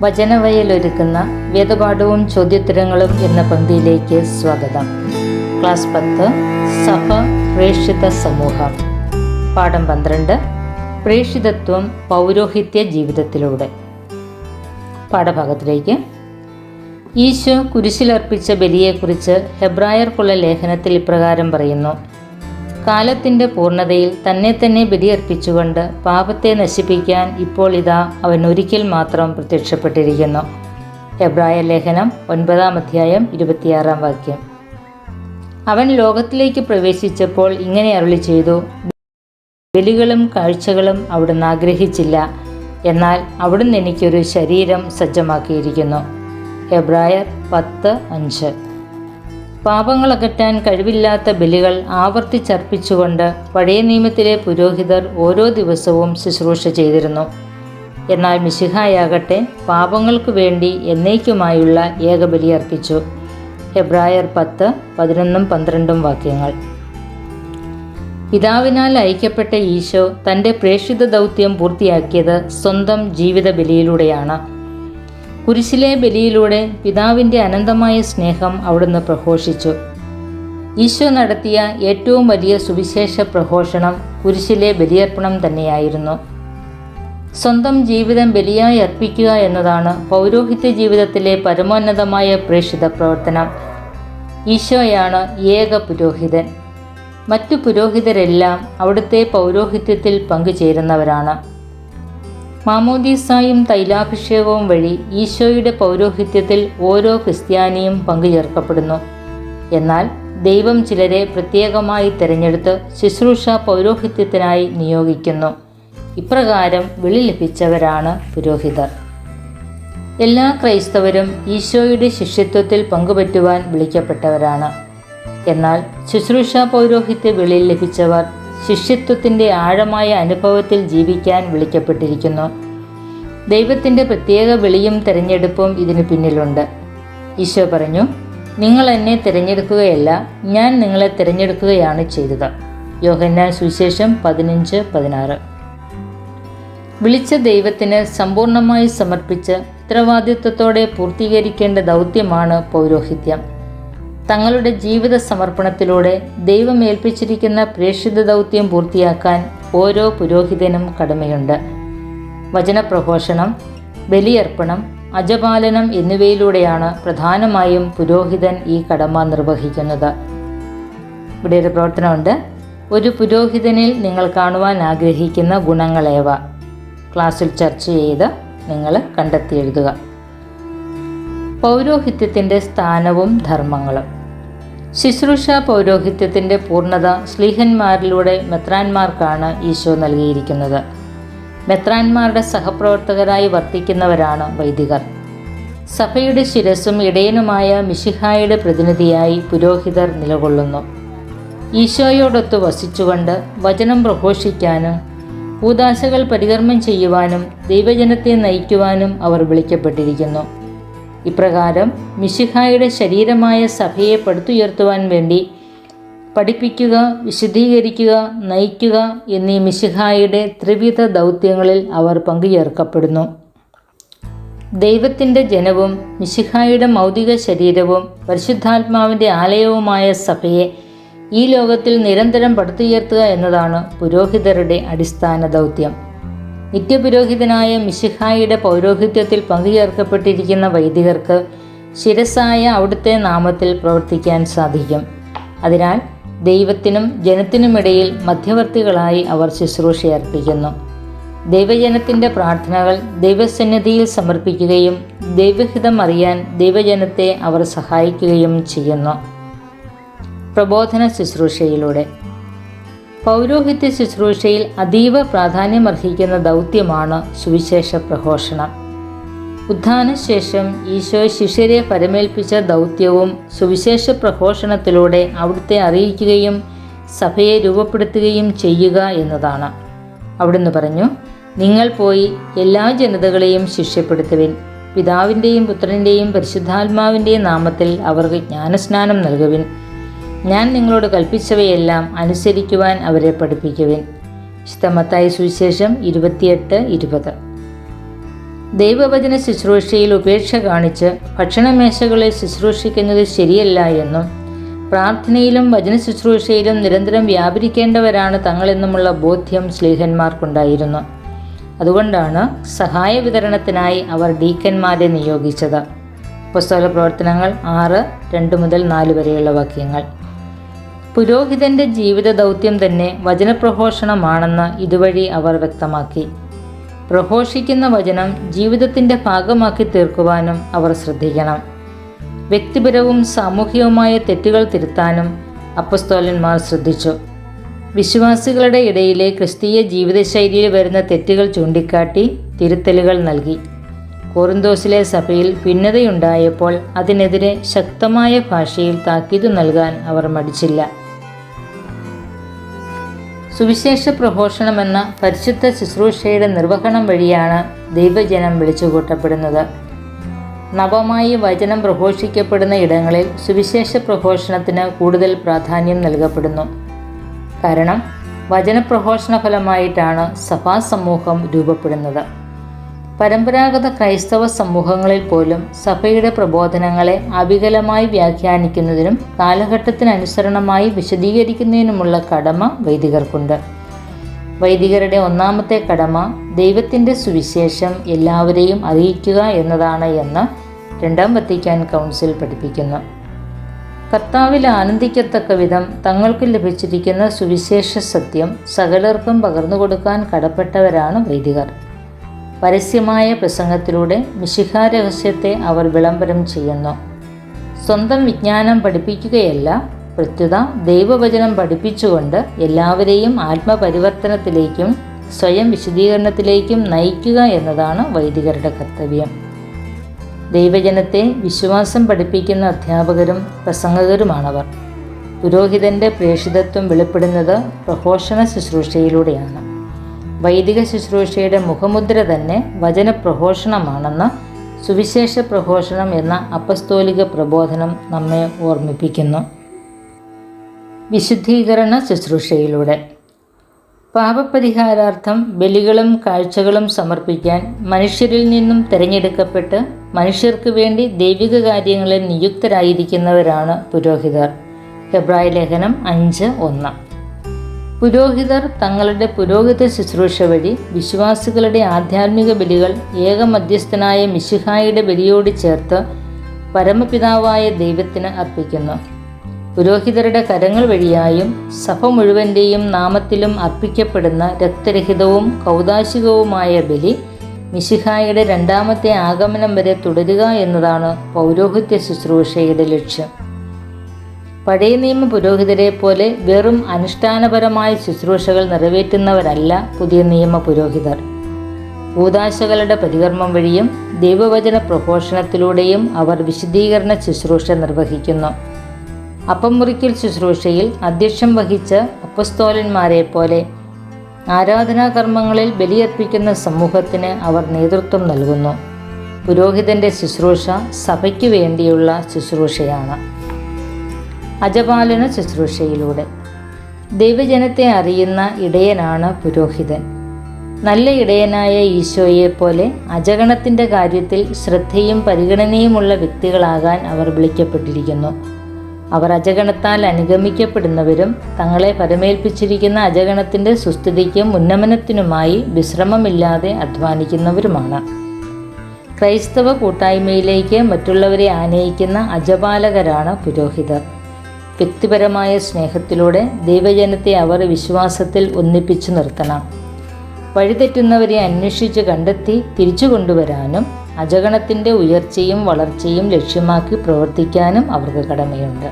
വചനവയലൊരുക്കുന്ന വേദപാഠവും ചോദ്യോത്തരങ്ങളും എന്ന പങ്ക്തിയിലേക്ക് സ്വാഗതം. ക്ലാസ് പത്ത് സഭ പ്രേക്ഷിത സമൂഹം. പാഠം പന്ത്രണ്ട് പ്രേക്ഷിതത്വം പൗരോഹിത്യ ജീവിതത്തിലൂടെ. പാഠഭാഗത്തിലേക്ക്. ഈശോ കുരിശിലർപ്പിച്ച ബലിയെക്കുറിച്ച് ഹെബ്രായർക്കുള്ള ലേഖനത്തിൽ ഇപ്രകാരം പറയുന്നു. കാലത്തിന്റെ പൂർണതയിൽ തന്നെ തന്നെ ബലിയർപ്പിച്ചുകൊണ്ട് പാപത്തെ നശിപ്പിക്കാൻ ഇപ്പോൾ ഇതാ അവൻ ഒരിക്കൽ മാത്രം പ്രത്യക്ഷപ്പെട്ടിരിക്കുന്നു. എബ്രായ ലേഖനം ഒൻപതാം അധ്യായം ഇരുപത്തിയാറാം വാക്യം. അവൻ ലോകത്തിലേക്ക് പ്രവേശിച്ചപ്പോൾ ഇങ്ങനെ അരുളി ചെയ്തു ബലികളും കാഴ്ചകളും അവിടുന്ന് ആഗ്രഹിച്ചില്ല. എന്നാൽ അവിടുന്ന് എനിക്കൊരു ശരീരം സജ്ജമാക്കിയിരിക്കുന്നു. എബ്രായർ പത്ത് അഞ്ച്. പാപങ്ങളകറ്റാൻ കഴിവില്ലാത്ത ബലികൾ ആവർത്തിച്ചർപ്പിച്ചുകൊണ്ട് പഴയ നിയമത്തിലെ പുരോഹിതർ ഓരോ ദിവസവും ശുശ്രൂഷ ചെയ്തിരുന്നു. എന്നാൽ മിശിഹായാകട്ടെ പാപങ്ങൾക്കു വേണ്ടി എന്നേക്കുമായുള്ള ഏകബലി അർപ്പിച്ചു. ഹെബ്രായർ പത്ത് പതിനൊന്നും പന്ത്രണ്ടും വാക്യങ്ങൾ. പിതാവിനാൽ അയക്കപ്പെട്ട ഈശോ തന്റെ പ്രേക്ഷിത ദൗത്യം പൂർത്തിയാക്കിയത് സ്വന്തം ജീവിത ബലിയിലൂടെയാണ് കുരിശിലെ ബലിയിലൂടെ പിതാവിന്റെ അനന്തമായ സ്നേഹം അവിടുന്ന് പ്രഘോഷിച്ചു. ഈശോ നടത്തിയ ഏറ്റവും വലിയ സുവിശേഷ പ്രഘോഷണം കുരിശിലെ ബലിയർപ്പണം തന്നെയായിരുന്നു. സ്വന്തം ജീവിതം ബലിയായി അർപ്പിക്കുക എന്നതാണ് പൗരോഹിത്യ ജീവിതത്തിലെ പരമോന്നതമായ പ്രേക്ഷിത പ്രവർത്തനം. ഈശോയാണ് ഏക പുരോഹിതൻ. മറ്റു പുരോഹിതരെല്ലാം അവിടുത്തെ പൗരോഹിത്യത്തിൽ പങ്കുചേരുന്നവരാണ്. മാമോദീസായും തൈലാഭിഷേകവും വഴി ഈശോയുടെ പൗരോഹിത്യത്തിൽ ഓരോ ക്രിസ്ത്യാനിയും പങ്കുചേർക്കപ്പെടുന്നു. എന്നാൽ ദൈവം ചിലരെ പ്രത്യേകമായി തിരഞ്ഞെടുത്ത് ശുശ്രൂഷ പൗരോഹിത്യത്തിനായി നിയോഗിക്കുന്നു. ഇപ്രകാരം വിളി ലഭിച്ചവരാണ് പുരോഹിതർ. എല്ലാ ക്രൈസ്തവരും ഈശോയുടെ ശിഷ്യത്വത്തിൽ പങ്കുപറ്റുവാൻ വിളിക്കപ്പെട്ടവരാണ്. എന്നാൽ ശുശ്രൂഷ പൗരോഹിത്യ വിളിയിൽ ലഭിച്ചവർ ശിഷ്യത്വത്തിന്റെ ആഴമായ അനുഭവത്തിൽ ജീവിക്കാൻ വിളിക്കപ്പെട്ടിരിക്കുന്നു. ദൈവത്തിന്റെ പ്രത്യേക വിളിയും തിരഞ്ഞെടുപ്പും ഇതിനു പിന്നിലുണ്ട്. ഈശോ പറഞ്ഞു നിങ്ങൾ എന്നെ തിരഞ്ഞെടുക്കുകയല്ല ഞാൻ നിങ്ങളെ തിരഞ്ഞെടുക്കുകയാണ് ചെയ്തത്. യോഹന്നാൻ സുവിശേഷം പതിനഞ്ച് പതിനാറ്. വിളിച്ച ദൈവത്തിന് സമ്പൂർണമായി സമർപ്പിച്ച് ഉത്തരവാദിത്വത്തോടെ പൂർത്തീകരിക്കേണ്ട ദൗത്യമാണ് പൗരോഹിത്യം. തങ്ങളുടെ ജീവിത സമർപ്പണത്തിലൂടെ ദൈവം ഏൽപ്പിച്ചിരിക്കുന്ന പ്രേക്ഷിത ദൗത്യം പൂർത്തിയാക്കാൻ ഓരോ പുരോഹിതനും കടമയുണ്ട്. വചനപ്രഘോഷണം ബലിയർപ്പണം അജപാലനം എന്നിവയിലൂടെയാണ് പ്രധാനമായും പുരോഹിതൻ ഈ കടമ നിർവഹിക്കുന്നത്. ഇവിടെ ഒരു പ്രവർത്തനമുണ്ട്. ഒരു പുരോഹിതനിൽ നിങ്ങൾ കാണുവാൻ ആഗ്രഹിക്കുന്ന ഗുണങ്ങളേവ? ക്ലാസ്സിൽ ചർച്ച ചെയ്ത് നിങ്ങൾ കണ്ടെത്തി എഴുതുക. പൗരോഹിത്യത്തിന്റെ സ്ഥാനവും ധർമ്മങ്ങളും. ശുശ്രൂഷ പൗരോഹിത്യത്തിന്റെ പൂർണത ശ്ലീഹന്മാരിലൂടെ മെത്രാന്മാർക്കാണ് ഈശോ നൽകിയിരിക്കുന്നത്. മെത്രാന്മാരുടെ സഹപ്രവർത്തകരായി വർത്തിക്കുന്നവരാണ് വൈദികർ. സഭയുടെ ശിരസും ഇടയനുമായ മിഷിഹായുടെ പ്രതിനിധിയായി പുരോഹിതർ നിലകൊള്ളുന്നു. ഈശോയോടൊത്ത് വസിച്ചുകൊണ്ട് വചനം പ്രഘോഷിക്കാനും ഭൂദാശകൾ പരികർമ്മം ചെയ്യുവാനും ദൈവജനത്തെ നയിക്കുവാനും അവർ വിളിക്കപ്പെട്ടിരിക്കുന്നു. ഇപ്രകാരം മിശിഹായുടെ ശരീരമായ സഭയെ പടുത്തുയർത്തുവാൻ വേണ്ടി പഠിപ്പിക്കുക വിശദീകരിക്കുക നയിക്കുക എന്നീ മിശിഹായുടെ ത്രിവിധ ദൗത്യങ്ങളിൽ അവർ പങ്കുചേർക്കപ്പെടുന്നു. ദൈവത്തിന്റെ ജനവും മിശിഹായുടെ മൗതിക ശരീരവും പരിശുദ്ധാത്മാവിന്റെ ആലയവുമായ സഭയെ ഈ ലോകത്തിൽ നിരന്തരം പടുത്തുയർത്തുക എന്നതാണ് പുരോഹിതരുടെ അടിസ്ഥാന ദൗത്യം. നിത്യപുരോഹിതനായ മിശിഹായുടെ പൗരോഹിത്യത്തിൽ പങ്കുചേർക്കപ്പെട്ടിരിക്കുന്ന വൈദികർക്ക് ശിരസായ അവിടുത്തെ നാമത്തിൽ പ്രവർത്തിക്കാൻ സാധിക്കും. അതിനാൽ ദൈവത്തിനും ജനത്തിനുമിടയിൽ മധ്യവർത്തികളായി അവർ ശുശ്രൂഷയർപ്പിക്കുന്നു ദൈവജനത്തിന്റെ പ്രാർത്ഥനകൾ ദൈവസന്നിധിയിൽ സമർപ്പിക്കുകയും ദൈവഹിതം അറിയാൻ ദൈവജനത്തെ അവർ സഹായിക്കുകയും ചെയ്യുന്നു. പ്രബോധന ശുശ്രൂഷയിലൂടെ പൗരോഹിത്യ ശുശ്രൂഷയിൽ അതീവ പ്രാധാന്യമർഹിക്കുന്ന ദൗത്യമാണ് സുവിശേഷ പ്രഘോഷണം. ഉത്ഥാനശേഷം ഈശോ ശിഷ്യരെ പരമേൽപ്പിച്ച ദൗത്യവും സുവിശേഷ പ്രഘോഷണത്തിലൂടെ അവിടുത്തെ അറിയിക്കുകയും സഭയെ രൂപപ്പെടുത്തുകയും ചെയ്യുക എന്നതാണ്. അവിടുന്ന് പറഞ്ഞു നിങ്ങൾ പോയി എല്ലാ ജനതകളെയും ശിഷ്യപ്പെടുത്തുവിൻ. പിതാവിന്റെയും പുത്രന്റെയും പരിശുദ്ധാത്മാവിന്റെയും നാമത്തിൽ അവർക്ക് ജ്ഞാനസ്നാനം നൽകുവിൻ. ഞാൻ നിങ്ങളോട് കൽപ്പിച്ചവയെല്ലാം അനുസരിക്കുവാൻ അവരെ പഠിപ്പിക്കുവിൻ. വിശുദ്ധമത്തായ സുവിശേഷം ഇരുപത്തിയെട്ട് ഇരുപത്. ദൈവവചന ശുശ്രൂഷയിൽ ഉപേക്ഷ കാണിച്ച് ഭക്ഷണമേശകളിൽ ശുശ്രൂഷിക്കുന്നത് ശരിയല്ല എന്നും പ്രാർത്ഥനയിലും വചന ശുശ്രൂഷയിലും നിരന്തരം വ്യാപരിക്കേണ്ടവരാണ് തങ്ങളെന്നുമുള്ള ബോധ്യം സ്ലീഹന്മാർക്കുണ്ടായിരുന്നു അതുകൊണ്ടാണ് സഹായ വിതരണത്തിനായി അവർ ഡീക്കന്മാരെ നിയോഗിച്ചത്. പുസ്തക പ്രവർത്തനങ്ങൾ ആറ് രണ്ട് മുതൽ നാല് വരെയുള്ള വാക്യങ്ങൾ. പുരോഹിതന്റെ ജീവിത ദൗത്യം തന്നെ വചനപ്രഘോഷണമാണെന്ന് ഇതുവഴി അവർ വ്യക്തമാക്കി. പ്രഘോഷിക്കുന്ന വചനം ജീവിതത്തിന്റെ ഭാഗമാക്കി തീർക്കുവാനും അവർ ശ്രദ്ധിക്കണം. വ്യക്തിപരവും സാമൂഹികവുമായ തെറ്റുകൾ തിരുത്താനും അപ്പസ്തോലന്മാർ ശ്രദ്ധിച്ചു. വിശ്വാസികളുടെ ഇടയിലെ ക്രിസ്തീയ ജീവിതശൈലിയിൽ വരുന്ന തെറ്റുകൾ ചൂണ്ടിക്കാട്ടി തിരുത്തലുകൾ നൽകി. കോറിന്തോസിലെ സഭയിൽ ഭിന്നതയുണ്ടായപ്പോൾ അതിനെതിരെ ശക്തമായ ഭാഷയിൽ താക്കീത് നൽകാൻ അവർ മടിച്ചില്ല. സുവിശേഷ പ്രഘോഷണമെന്ന പരിശുദ്ധ ശുശ്രൂഷയുടെ നിർവഹണം വഴിയാണ് ദൈവജനം വിളിച്ചുകൂട്ടപ്പെടുന്നത്. നവമായി വചനം പ്രഘോഷിക്കപ്പെടുന്ന ഇടങ്ങളിൽ സുവിശേഷ പ്രഘോഷണത്തിന് കൂടുതൽ പ്രാധാന്യം നൽകപ്പെടുന്നു. കാരണം വചനപ്രഘോഷണ ഫലമായിട്ടാണ് സഭാസമൂഹം രൂപപ്പെടുന്നത്. പരമ്പരാഗത ക്രൈസ്തവ സമൂഹങ്ങളിൽ പോലും സഭയുടെ പ്രബോധനങ്ങളെ അവികലമായി വ്യാഖ്യാനിക്കുന്നതിനും കാലഘട്ടത്തിനനുസരണമായി വിശദീകരിക്കുന്നതിനുമുള്ള കടമ വൈദികർക്കുണ്ട്. വൈദികരുടെ ഒന്നാമത്തെ കടമ ദൈവത്തിന്റെ സുവിശേഷം എല്ലാവരെയും അറിയിക്കുക എന്നതാണ് എന്ന് രണ്ടാം വത്തിക്കാൻ കൗൺസിൽ പഠിപ്പിക്കുന്നു. കർത്താവിൽ ആനന്ദിക്കത്തക്ക വിധം തങ്ങൾക്ക് ലഭിച്ചിരിക്കുന്ന സുവിശേഷ സത്യം സകലർക്കും പകർന്നു കൊടുക്കാൻ കടപ്പെട്ടവരാണ് വൈദികർ. പരസ്യമായ പ്രസംഗത്തിലൂടെ മിശിഹാ രഹസ്യത്തെ അവർ വിളംബരം ചെയ്യുന്നു. സ്വന്തം വിജ്ഞാനം പഠിപ്പിക്കുകയല്ല പ്രത്യുത ദൈവവചനം പഠിപ്പിച്ചുകൊണ്ട് എല്ലാവരെയും ആത്മപരിവർത്തനത്തിലേക്കും സ്വയം വിശദീകരണത്തിലേക്കും നയിക്കുക എന്നതാണ് വൈദികരുടെ കർത്തവ്യം. ദൈവജനത്തെ വിശ്വാസം പഠിപ്പിക്കുന്ന അധ്യാപകരും പ്രസംഗകരുമാണവർ. പുരോഹിതന്റെ പ്രേഷിതത്വം വെളിപ്പെടുന്നത് പ്രഘോഷണ ശുശ്രൂഷയിലൂടെയാണ്. വൈദിക ശുശ്രൂഷയുടെ മുഖമുദ്ര തന്നെ വചനപ്രഘോഷണമാണെന്ന് സുവിശേഷ പ്രഘോഷണം എന്ന അപ്പസ്തോലിക പ്രബോധനം നമ്മെ ഓർമ്മിപ്പിക്കുന്നു. വിശുദ്ധീകരണ ശുശ്രൂഷയിലൂടെ. പാപപരിഹാരാർത്ഥം ബലികളും കാഴ്ചകളും സമർപ്പിക്കാൻ മനുഷ്യരിൽ നിന്നും തിരഞ്ഞെടുക്കപ്പെട്ട് മനുഷ്യർക്ക് വേണ്ടി ദൈവിക കാര്യങ്ങളിൽ നിയുക്തരായിരിക്കുന്നവരാണ് പുരോഹിതർ. ഹെബ്രായ ലേഖനം അഞ്ച് ഒന്ന്. പുരോഹിതർ തങ്ങളുടെ പുരോഹിത ശുശ്രൂഷ വഴി വിശ്വാസികളുടെ ആധ്യാത്മിക ബലികൾ ഏകമധ്യസ്ഥനായ മിശിഹായുടെ ബലിയോട് ചേർത്ത് പരമപിതാവായ ദൈവത്തിന് അർപ്പിക്കുന്നു. പുരോഹിതരുടെ കരങ്ങൾ വഴിയായും സഭ മുഴുവന്റെയും നാമത്തിലും അർപ്പിക്കപ്പെടുന്ന രക്തരഹിതവും കൗതാശികവുമായ ബലി മിശിഹായുടെ രണ്ടാമത്തെ ആഗമനം വരെ തുടരുക എന്നതാണ് പൗരോഹിത്യ ശുശ്രൂഷയുടെ ലക്ഷ്യം. പഴയ നിയമ പുരോഹിതരെ പോലെ വെറും അനുഷ്ഠാനപരമായ ശുശ്രൂഷകൾ നിറവേറ്റുന്നവരല്ല പുതിയ നിയമ പുരോഹിതർ. ഭൂതാശകളുടെ പരികർമ്മം വഴിയും ദൈവവചന പ്രഘോഷണത്തിലൂടെയും അവർ വിശദീകരണ ശുശ്രൂഷ നിർവഹിക്കുന്നു. അപ്പം മുറിക്കൽ ശുശ്രൂഷയിൽ അധ്യക്ഷം വഹിച്ച അപ്പസ്തോലന്മാരെ പോലെ ആരാധനാകർമ്മങ്ങളിൽ ബലിയർപ്പിക്കുന്ന സമൂഹത്തിന് അവർ നേതൃത്വം നൽകുന്നു. പുരോഹിതന്റെ ശുശ്രൂഷ സഭയ്ക്ക് വേണ്ടിയുള്ള ശുശ്രൂഷയാണ്. അജപാലന ശുശ്രൂഷയിലൂടെ. ദൈവജനത്തെ അറിയുന്ന ഇടയനാണ് പുരോഹിതൻ. നല്ല ഇടയനായ ഈശോയെ പോലെ അജഗണത്തിന്റെ കാര്യത്തിൽ ശ്രദ്ധയും പരിഗണനയുമുള്ള വ്യക്തികളാകാൻ അവർ വിളിക്കപ്പെട്ടിരിക്കുന്നു. അവർ അജഗണത്താൽ അനുഗമിക്കപ്പെടുന്നവരും തങ്ങളെ പരമേൽപ്പിച്ചിരിക്കുന്ന അജഗണത്തിന്റെ സുസ്ഥിതിക്കും ഉന്നമനത്തിനുമായി വിശ്രമമില്ലാതെ അധ്വാനിക്കുന്നവരുമാണ്. ക്രൈസ്തവ കൂട്ടായ്മയിലേക്ക് മറ്റുള്ളവരെ ആനയിക്കുന്ന അജപാലകരാണ് പുരോഹിതർ. വ്യക്തിപരമായ സ്നേഹത്തിലൂടെ ദൈവജനത്തെ അവർ വിശ്വാസത്തിൽ ഒന്നിപ്പിച്ചു നിർത്തണം. വഴിതെറ്റുന്നവരെ അന്വേഷിച്ച് കണ്ടെത്തി തിരിച്ചു കൊണ്ടുവരാനും അജഗണത്തിന്റെ ഉയർച്ചയും വളർച്ചയും ലക്ഷ്യമാക്കി പ്രവർത്തിക്കാനും അവർക്ക് കടമയുണ്ട്.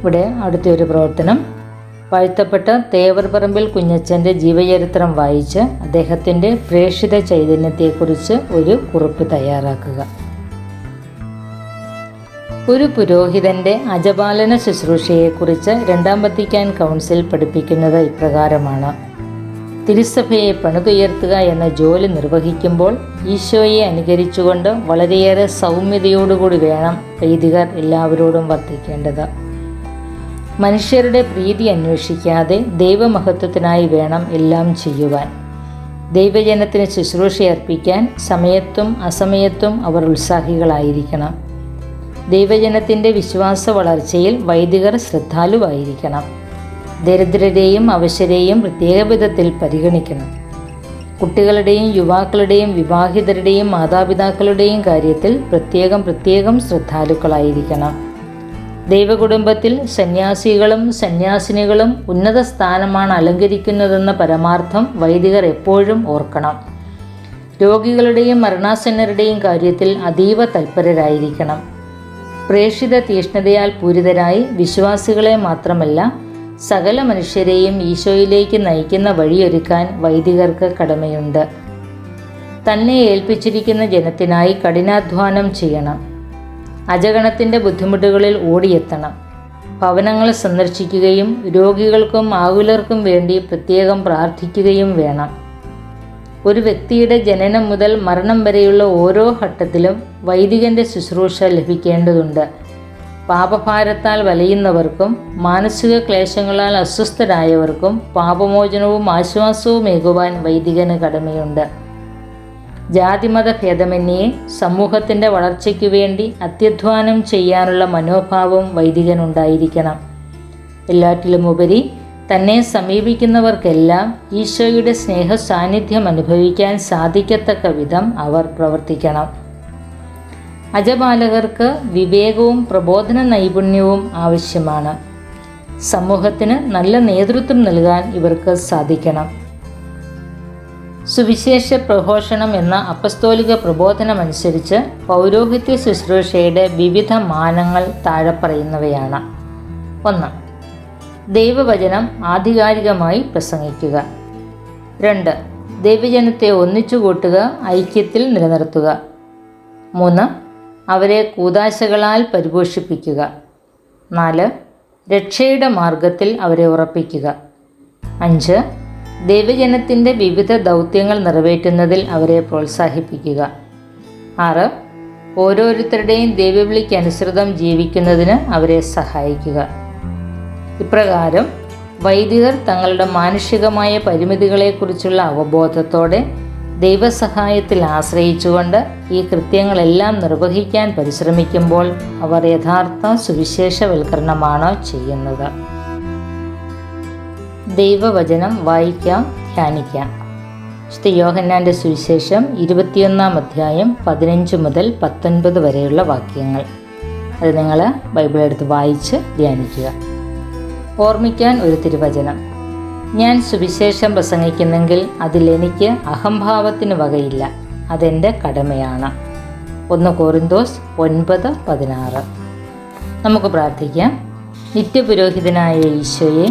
ഇവിടെ അടുത്തൊരു പ്രവർത്തനം. വാഴ്ത്തപ്പെട്ട തേവർപറമ്പിൽ കുഞ്ഞച്ചന്റെ ജീവചരിത്രം വായിച്ച് അദ്ദേഹത്തിന്റെ പ്രേക്ഷിത ചൈതന്യത്തെക്കുറിച്ച് ഒരു കുറിപ്പ് തയ്യാറാക്കുക. ഒരു പുരോഹിതന്റെ അജപാലന ശുശ്രൂഷയെക്കുറിച്ച് രണ്ടാം വത്തിക്കാൻ കൗൺസിൽ പഠിപ്പിക്കുന്നത് ഇപ്രകാരമാണ്. തിരുസഭയെ പണിതുയർത്തുക എന്ന ജോലി നിർവഹിക്കുമ്പോൾ ഈശോയെ അനുകരിച്ചുകൊണ്ട് വളരെയേറെ സൗമ്യതയോടുകൂടി വേണം വൈദികർ എല്ലാവരോടും വർദ്ധിക്കേണ്ടത് മനുഷ്യരുടെ പ്രീതി അന്വേഷിക്കാതെ ദൈവമഹത്വത്തിനായി വേണം എല്ലാം ചെയ്യുവാൻ. ദൈവജനത്തിന് ശുശ്രൂഷയർപ്പിക്കാൻ സമയത്തും അസമയത്തും അവർ ഉത്സാഹികളായിരിക്കണം. ദൈവജനത്തിന്റെ വിശ്വാസ വളർച്ചയിൽ വൈദികർ ശ്രദ്ധാലുവായിരിക്കണം. ദരിദ്രരെയും അവശരെയും പ്രത്യേക വിധത്തിൽ പരിഗണിക്കണം. കുട്ടികളുടെയും യുവാക്കളുടെയും വിവാഹിതരുടെയും മാതാപിതാക്കളുടെയും കാര്യത്തിൽ പ്രത്യേകം പ്രത്യേകം ശ്രദ്ധാലുക്കളായിരിക്കണം. ദൈവകുടുംബത്തിൽ സന്യാസികളും സന്യാസിനികളും ഉന്നത സ്ഥാനമാണ് അലങ്കരിക്കുന്നതെന്ന പരമാർത്ഥം വൈദികർ എപ്പോഴും ഓർക്കണം. രോഗികളുടെയും മരണാസന്നരുടെയും കാര്യത്തിൽ അതീവ തൽപരരായിരിക്കണം. പ്രേക്ഷിത തീഷ്ണതയാൽ പൂരിതരായി വിശ്വാസികളെ മാത്രമല്ല സകല മനുഷ്യരെയും ഈശോയിലേക്ക് നയിക്കുന്ന വഴിയൊരുക്കാൻ വൈദികർക്ക് കടമയുണ്ട്. തന്നെ ഏൽപ്പിച്ചിരിക്കുന്ന ജനത്തിനായി കഠിനാധ്വാനം ചെയ്യണം. അജഗണത്തിന്റെ ബുദ്ധിമുട്ടുകളിൽ ഓടിയെത്തണം. ഭവനങ്ങൾ സന്ദർശിക്കുകയും രോഗികൾക്കും ആകുലർക്കും വേണ്ടി പ്രത്യേകം പ്രാർത്ഥിക്കുകയും വേണം. ഒരു വ്യക്തിയുടെ ജനനം മുതൽ മരണം വരെയുള്ള ഓരോ ഘട്ടത്തിലും വൈദികന്റെ ശുശ്രൂഷ ലഭിക്കേണ്ടതുണ്ട്. പാപഭാരത്താൽ വലയുന്നവർക്കും മാനസിക ക്ലേശങ്ങളാൽ അസ്വസ്ഥരായവർക്കും പാപമോചനവും ആശ്വാസവും ഏകുവാൻ വൈദികന് കടമയുണ്ട്. ജാതിമത ഭേദമന്യേ സമൂഹത്തിന്റെ വളർച്ചയ്ക്കു വേണ്ടി അത്യധ്വാനം ചെയ്യാനുള്ള മനോഭാവം വൈദികനുണ്ടായിരിക്കണം. എല്ലാറ്റിലുമുപരി തന്നെ സമീപിക്കുന്നവർക്കെല്ലാം ഈശോയുടെ സ്നേഹ സാന്നിധ്യം അനുഭവിക്കാൻ സാധിക്കത്തക്ക വിധം അവർ പ്രവർത്തിക്കണം. അജപാലകർക്ക് വിവേകവും പ്രബോധന നൈപുണ്യവും ആവശ്യമാണ്. സമൂഹത്തിന് നല്ല നേതൃത്വം നൽകാൻ ഇവർക്ക് സാധിക്കണം. സുവിശേഷ പ്രഘോഷണം എന്ന അപ്പസ്തോലിക പ്രബോധനമനുസരിച്ച് പൗരോഹിത്യ ശുശ്രൂഷയുടെ വിവിധ മാനങ്ങൾ താഴെ പറയുന്നവയാണ്. ഒന്ന് ദൈവവചനം ആധികാരികമായി പ്രസംഗിക്കുക. രണ്ട് ദൈവജനത്തെ ഒന്നിച്ചു കൂട്ടുക ഐക്യത്തിൽ നിലനിർത്തുക. മൂന്ന് അവരെ കൂതാശകളാൽ പരിപോഷിപ്പിക്കുക. നാല് രക്ഷയുടെ മാർഗത്തിൽ അവരെ ഉറപ്പിക്കുക. അഞ്ച് ദൈവജനത്തിന്റെ വിവിധ ദൗത്യങ്ങൾ നിറവേറ്റുന്നതിൽ അവരെ പ്രോത്സാഹിപ്പിക്കുക. ആറ് ഓരോരുത്തരുടെയും ദൈവവിളിക്കനുസൃതം ജീവിക്കുന്നതിന് അവരെ സഹായിക്കുക. ഇപ്രകാരം വൈദികർ തങ്ങളുടെ മാനുഷികമായ പരിമിതികളെക്കുറിച്ചുള്ള അവബോധത്തോടെ ദൈവസഹായത്തിൽ ആശ്രയിച്ചുകൊണ്ട് ഈ കൃത്യങ്ങളെല്ലാം നിർവഹിക്കാൻ പരിശ്രമിക്കുമ്പോൾ അവർ യഥാർത്ഥ സുവിശേഷവൽക്കരണമാണ് ചെയ്യുന്നത്. ദൈവവചനം വായിക്കാം ധ്യാനിക്കാം. വിശുദ്ധ യോഹന്നാന്റെ സുവിശേഷം ഇരുപത്തിയൊന്നാം അധ്യായം പതിനഞ്ച് മുതൽ പത്തൊൻപത് വരെയുള്ള വാക്യങ്ങൾ. അത് നിങ്ങൾ ബൈബിൾ എടുത്ത് വായിച്ച് ധ്യാനിക്കുക. ഓർമ്മിക്കാൻ ഒരു തിരുവചനം. ഞാൻ സുവിശേഷം പ്രസംഗിക്കുന്നെങ്കിൽ അതിലെനിക്ക് അഹംഭാവത്തിന് വകയില്ല. അതെന്റെ കടമയാണ്. ഒന്ന് കോറിന്തോസ് ഒൻപത് പതിനാറ്. നമുക്ക് പ്രാർത്ഥിക്കാം. നിത്യപുരോഹിതനായ ഈശോയെ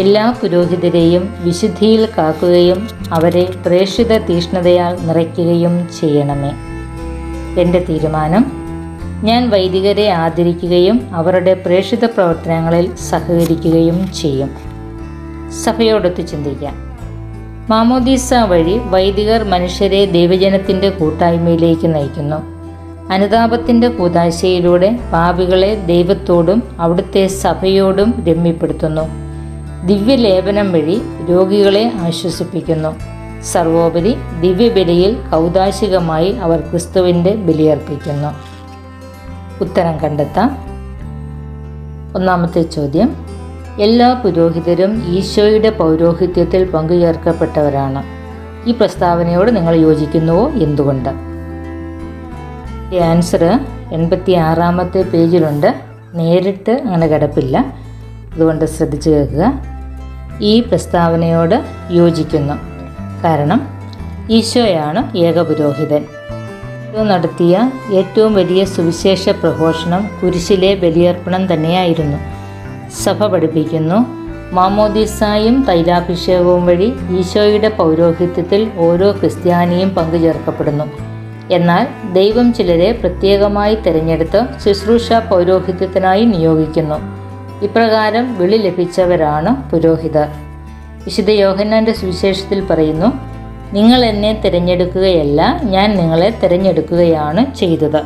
എല്ലാ പുരോഹിതരെയും വിശുദ്ധിയിൽ കാക്കുകയും അവരെ പ്രേക്ഷിത തീഷ്ണതയാൽ നിറയ്ക്കുകയും ചെയ്യണമേ. എന്റെ തീരുമാനം ഞാൻ വൈദികരെ ആദരിക്കുകയും അവരുടെ പ്രേക്ഷിത പ്രവർത്തനങ്ങളിൽ സഹകരിക്കുകയും ചെയ്യും. സഭയോടൊത്ത് ചിന്തിക്കാം. മാമോദീസ വഴി വൈദികർ മനുഷ്യരെ ദൈവജനത്തിന്റെ കൂട്ടായ്മയിലേക്ക് നയിക്കുന്നു. അനുതാപത്തിന്റെ കൂതാശയിലൂടെ പാപികളെ ദൈവത്തോടും അവിടുത്തെ സഭയോടും രമ്യപ്പെടുത്തുന്നു. ദിവ്യലേപനം വഴി രോഗികളെ ആശ്വസിപ്പിക്കുന്നു. സർവോപരി ദിവ്യബലിയിൽ കൗതാശികമായി അവർ ക്രിസ്തുവിന്റെ ബലിയർപ്പിക്കുന്നു. ഉത്തരം കണ്ടെത്താം. ഒന്നാമത്തെ ചോദ്യം എല്ലാ പുരോഹിതരും ഈശോയുടെ പൗരോഹിത്യത്തിൽ പങ്കുചേർക്കപ്പെട്ടവരാണ്. ഈ പ്രസ്താവനയോട് നിങ്ങൾ യോജിക്കുന്നുവോ എന്തുകൊണ്ട്? ആൻസർ എൺപത്തി ആറാമത്തെ പേജിലുണ്ട്. നേരിട്ട് അങ്ങനെ കിടപ്പില്ല. അതുകൊണ്ട് ശ്രദ്ധിച്ചു കേൾക്കുക. ഈ പ്രസ്താവനയോട് യോജിക്കുന്നു. കാരണം ഈശോയാണ് ഏകപുരോഹിതൻ നടത്തിയ ഏറ്റവും വലിയ സുവിശേഷ പ്രഘോഷണം കുരിശിലെ ബലിയർപ്പണം തന്നെയായിരുന്നു. സഭ പഠിപ്പിക്കുന്നു. മാമോദിസായും തൈലാഭിഷേകവും വഴി ഈശോയുടെ പൗരോഹിത്യത്തിൽ ഓരോ ക്രിസ്ത്യാനിയും പങ്കുചേർക്കപ്പെടുന്നു. എന്നാൽ ദൈവം ചിലരെ പ്രത്യേകമായി തിരഞ്ഞെടുത്ത് ശുശ്രൂഷ പൗരോഹിത്യത്തിനായി നിയോഗിക്കുന്നു. ഇപ്രകാരം വിളി ലഭിച്ചവരാണ് പുരോഹിതർ. വിശുദ്ധ യോഹന്നാന്റെ സുവിശേഷത്തിൽ പറയുന്നു നിങ്ങൾ എന്നെ തിരഞ്ഞെടുക്കുകയല്ല ഞാൻ നിങ്ങളെ തിരഞ്ഞെടുക്കുകയാണ് ചെയ്തത്.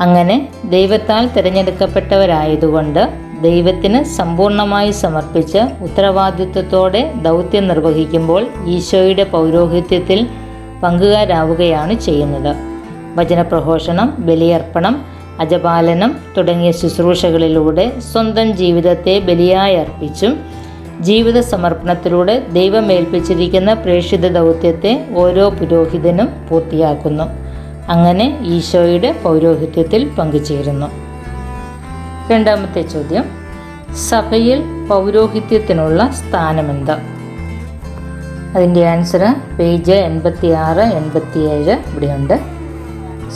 അങ്ങനെ ദൈവത്താൽ തിരഞ്ഞെടുക്കപ്പെട്ടവരായതുകൊണ്ട് ദൈവത്തിന് സമ്പൂർണമായി സമർപ്പിച്ച് ഉത്തരവാദിത്വത്തോടെ ദൗത്യം നിർവഹിക്കുമ്പോൾ ഈശോയുടെ പൗരോഹിത്യത്തിൽ പങ്കുകാരാവുകയാണ് ചെയ്യുന്നത്. വചനപ്രഘോഷണം ബലിയർപ്പണം അജപാലനം തുടങ്ങിയ ശുശ്രൂഷകളിലൂടെ സ്വന്തം ജീവിതത്തെ ബലിയായി അർപ്പിച്ചും ജീവിത സമർപ്പണത്തിലൂടെ ദൈവമേൽപ്പിച്ചിരിക്കുന്ന പ്രേക്ഷിത ദൗത്യത്തെ ഓരോ പുരോഹിതനും പൂർത്തിയാക്കുന്നു. അങ്ങനെ ഈശോയുടെ പൗരോഹിത്യത്തിൽ പങ്കുചേരുന്നു. രണ്ടാമത്തെ ചോദ്യം. സഭയിൽ പൗരോഹിത്യത്തിനുള്ള സ്ഥാനമെന്ത്? അതിന്റെ ആൻസർ പേജ് എൺപത്തി ആറ് എൺപത്തിയേഴ് ഇവിടെയുണ്ട്.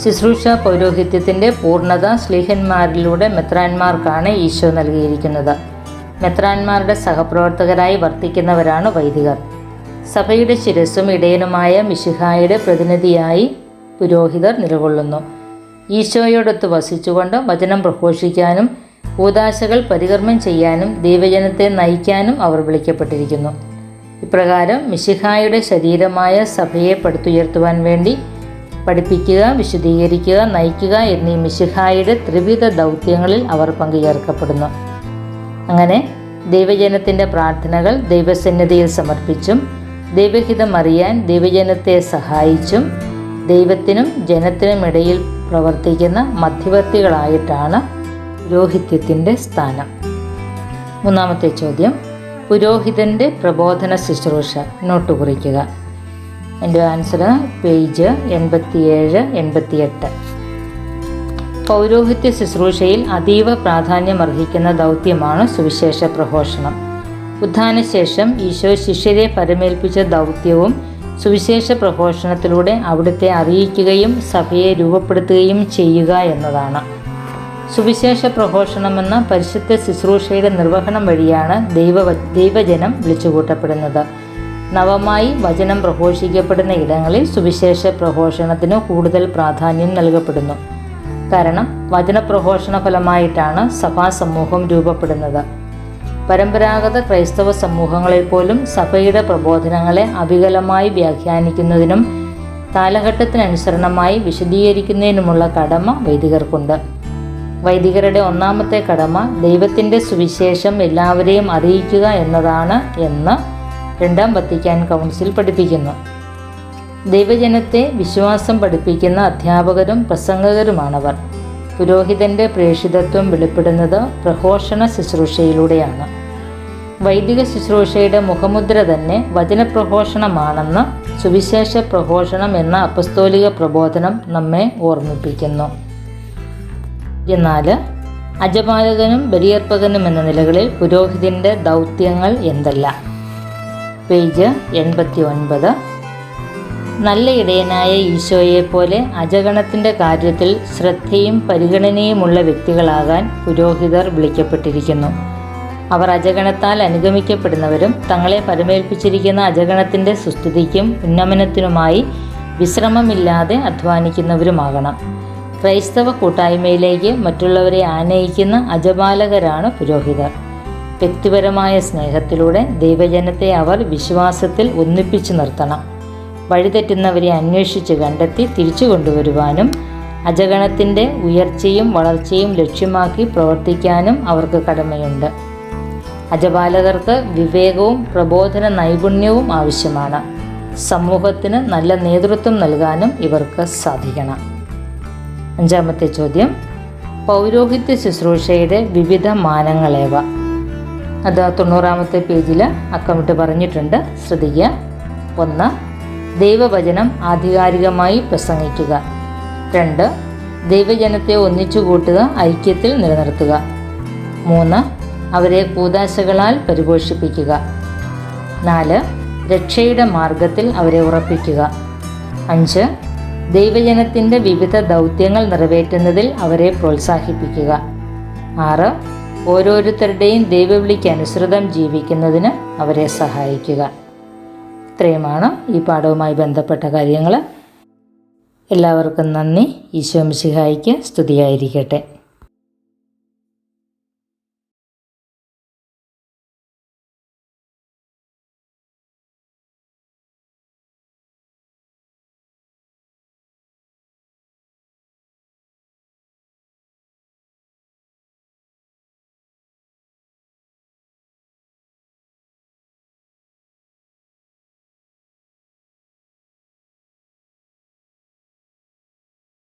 ശുശ്രൂഷ പൗരോഹിത്യത്തിന്റെ പൂർണത സ്ലീഹന്മാരിലൂടെ മെത്രാന്മാർക്കാണ് ഈശോ നൽകിയിരിക്കുന്നത്. മെത്രാന്മാരുടെ സഹപ്രവർത്തകരായി വർത്തിക്കുന്നവരാണ് വൈദികർ. സഭയുടെ ശിരസ്സും ഇടയനുമായ മിശിഹായുടെ പ്രതിനിധിയായി പുരോഹിതർ നിലകൊള്ളുന്നു. ഈശോയോടൊത്ത് വസിച്ചുകൊണ്ട് വചനം പ്രഘോഷിക്കാനും കൂതാശകൾ പരികർമ്മം ചെയ്യാനും ദൈവജനത്തെ നയിക്കാനും അവർ വിളിക്കപ്പെട്ടിരിക്കുന്നു. ഇപ്രകാരം മിശിഹായുടെ ശരീരമായ സഭയെ പടുത്തുയർത്തുവാൻ വേണ്ടി പഠിപ്പിക്കുക വിശദീകരിക്കുക നയിക്കുക എന്നീ മിശിഹായുടെ ത്രിവിധ ദൗത്യങ്ങളിൽ അവർ പങ്കുചേർക്കപ്പെടുന്നു. അങ്ങനെ ദൈവജനത്തിന്റെ പ്രാർത്ഥനകൾ ദൈവസന്നിധിയിൽ സമർപ്പിച്ചും ദൈവഹിതം അറിയാൻ ദൈവജനത്തെ സഹായിച്ചും ദൈവത്തിനും ജനത്തിനും ഇടയിൽ പ്രവർത്തിക്കുന്ന മധ്യവർത്തികളായിട്ടാണ് പുരോഹിത്യത്തിന്റെ സ്ഥാനം. മൂന്നാമത്തെ ചോദ്യം പുരോഹിതന്റെ പ്രബോധന ശുശ്രൂഷ നോട്ട് കുറിക്കുക. എന്റെ ആൻസർ പേജ് എൺപത്തിയേഴ് എൺപത്തിയെട്ട്. പൗരോഹിത്യ ശുശ്രൂഷയിൽ അതീവ പ്രാധാന്യമർഹിക്കുന്ന ദൗത്യമാണ് സുവിശേഷ പ്രഘോഷണം. ഉത്ഥാനശേഷം ഈശോ ശിഷ്യരെ പരമേൽപ്പിച്ച ദൗത്യവും സുവിശേഷ പ്രഘോഷണത്തിലൂടെ അവിടുത്തെ അറിയിക്കുകയും സഭയെ രൂപപ്പെടുത്തുകയും ചെയ്യുക എന്നതാണ്. സുവിശേഷ പ്രഘോഷണമെന്ന പരിശുദ്ധ ശുശ്രൂഷയുടെ നിർവഹണം വഴിയാണ് ദൈവ ദൈവജനം വിളിച്ചുകൂട്ടപ്പെടുന്നത്. നവമായി വചനം പ്രഘോഷിക്കപ്പെടുന്ന ഇടങ്ങളിൽ സുവിശേഷ പ്രഘോഷണത്തിന് കൂടുതൽ പ്രാധാന്യം നൽകപ്പെടുന്നു. കാരണം വചനപ്രഘോഷണ ഫലമായിട്ടാണ് സഭാ സമൂഹം രൂപപ്പെടുന്നത്. പരമ്പരാഗത ക്രൈസ്തവ സമൂഹങ്ങളിൽ പോലും സഭയുടെ പ്രബോധനങ്ങളെ അവികലമായി വ്യാഖ്യാനിക്കുന്നതിനും കാലഘട്ടത്തിനനുസരണമായി വിശദീകരിക്കുന്നതിനുമുള്ള കടമ വൈദികർക്കുണ്ട്. വൈദികരുടെ ഒന്നാമത്തെ കടമ ദൈവത്തിന്റെ സുവിശേഷം എല്ലാവരെയും അറിയിക്കുക എന്നതാണ് എന്ന് രണ്ടാം വത്തിക്കാൻ കൗൺസിൽ പഠിപ്പിക്കുന്നു. ദൈവജനത്തെ വിശ്വാസം പഠിപ്പിക്കുന്ന അധ്യാപകരും പ്രസംഗകരുമാണവർ. പുരോഹിതന്റെ പ്രേഷിതത്വം വെളിപ്പെടുന്നത് പ്രഘോഷണ ശുശ്രൂഷയിലൂടെയാണ്. വൈദിക ശുശ്രൂഷയുടെ മുഖമുദ്ര തന്നെ വചനപ്രഘോഷണമാണെന്ന് സുവിശേഷ പ്രഘോഷണം എന്ന അപസ്തോലിക പ്രബോധനം നമ്മെ ഓർമ്മിപ്പിക്കുന്നു. നാല് അജപാലകനും ബലിയർപ്പകനും എന്ന നിലകളിൽ പുരോഹിതന്റെ ദൗത്യങ്ങൾ എന്തല്ല? പേജ് എൺപത്തി ഒൻപത് നല്ല ഇടയനായ ഈശോയെപ്പോലെ അജഗണത്തിന്റെ കാര്യത്തിൽ ശ്രദ്ധയും പരിഗണനയുമുള്ള വ്യക്തികളാകാൻ പുരോഹിതർ വിളിക്കപ്പെട്ടിരിക്കുന്നു. അവർ അജഗണത്താൽ അനുഗമിക്കപ്പെടുന്നവരും തങ്ങളെ പരമേൽപ്പിച്ചിരിക്കുന്ന അജഗണത്തിന്റെ സുസ്ഥിതിക്കും ഉന്നമനത്തിനുമായി വിശ്രമമില്ലാതെ അധ്വാനിക്കുന്നവരുമാകണം. ക്രൈസ്തവ കൂട്ടായ്മയിലേക്ക് മറ്റുള്ളവരെ ആനയിക്കുന്ന അജപാലകരാണ് പുരോഹിതർ. വ്യക്തിപരമായ സ്നേഹത്തിലൂടെ ദൈവജനത്തെ അവർ വിശ്വാസത്തിൽ ഒന്നിപ്പിച്ചു നിർത്തണം. വഴിതെറ്റുന്നവരെ അന്വേഷിച്ച് കണ്ടെത്തി തിരിച്ചു കൊണ്ടുവരുവാനും അജഗണത്തിന്റെ ഉയർച്ചയും വളർച്ചയും ലക്ഷ്യമാക്കി പ്രവർത്തിക്കാനും അവർക്ക് കടമയുണ്ട്. അജപാലകർക്ക് വിവേകവും പ്രബോധന നൈപുണ്യവും ആവശ്യമാണ്. സമൂഹത്തിന് നല്ല നേതൃത്വം നൽകാനും ഇവർക്ക് സാധിക്കണം. അഞ്ചാമത്തെ ചോദ്യം. പൗരോഹിത്യ ശുശ്രൂഷയുടെ വിവിധ മാനങ്ങളേവ? അത് തൊണ്ണൂറാമത്തെ പേജിൽ അക്കമിട്ട് പറഞ്ഞിട്ടുണ്ട്. ശ്രദ്ധിക്കുക. ഒന്ന് ദൈവവചനം ആധികാരികമായി പ്രസംഗിക്കുക. രണ്ട് ദൈവജനത്തെ ഒന്നിച്ചു കൂട്ടുക ഐക്യത്തിൽ നിലനിർത്തുക. മൂന്ന് അവരെ കൂതാശകളാൽ പരിപോഷിപ്പിക്കുക. നാല് രക്ഷയുടെ മാർഗത്തിൽ അവരെ ഉറപ്പിക്കുക. അഞ്ച് ദൈവജനത്തിന്റെ വിവിധ ദൗത്യങ്ങൾ നിറവേറ്റുന്നതിൽ അവരെ പ്രോത്സാഹിപ്പിക്കുക. ആറ് ഓരോരുത്തരുടെയും ദൈവവിളിക്ക് അനുസൃതം ജീവിക്കുന്നതിന് അവരെ സഹായിക്കുക. ഇത്രയുമാണ് ഈ പാഠവുമായി ബന്ധപ്പെട്ട കാര്യങ്ങൾ എല്ലാവർക്കും നന്ദി. ഈശോ മിശിഹായിക്ക് സ്തുതിയായിരിക്കട്ടെ.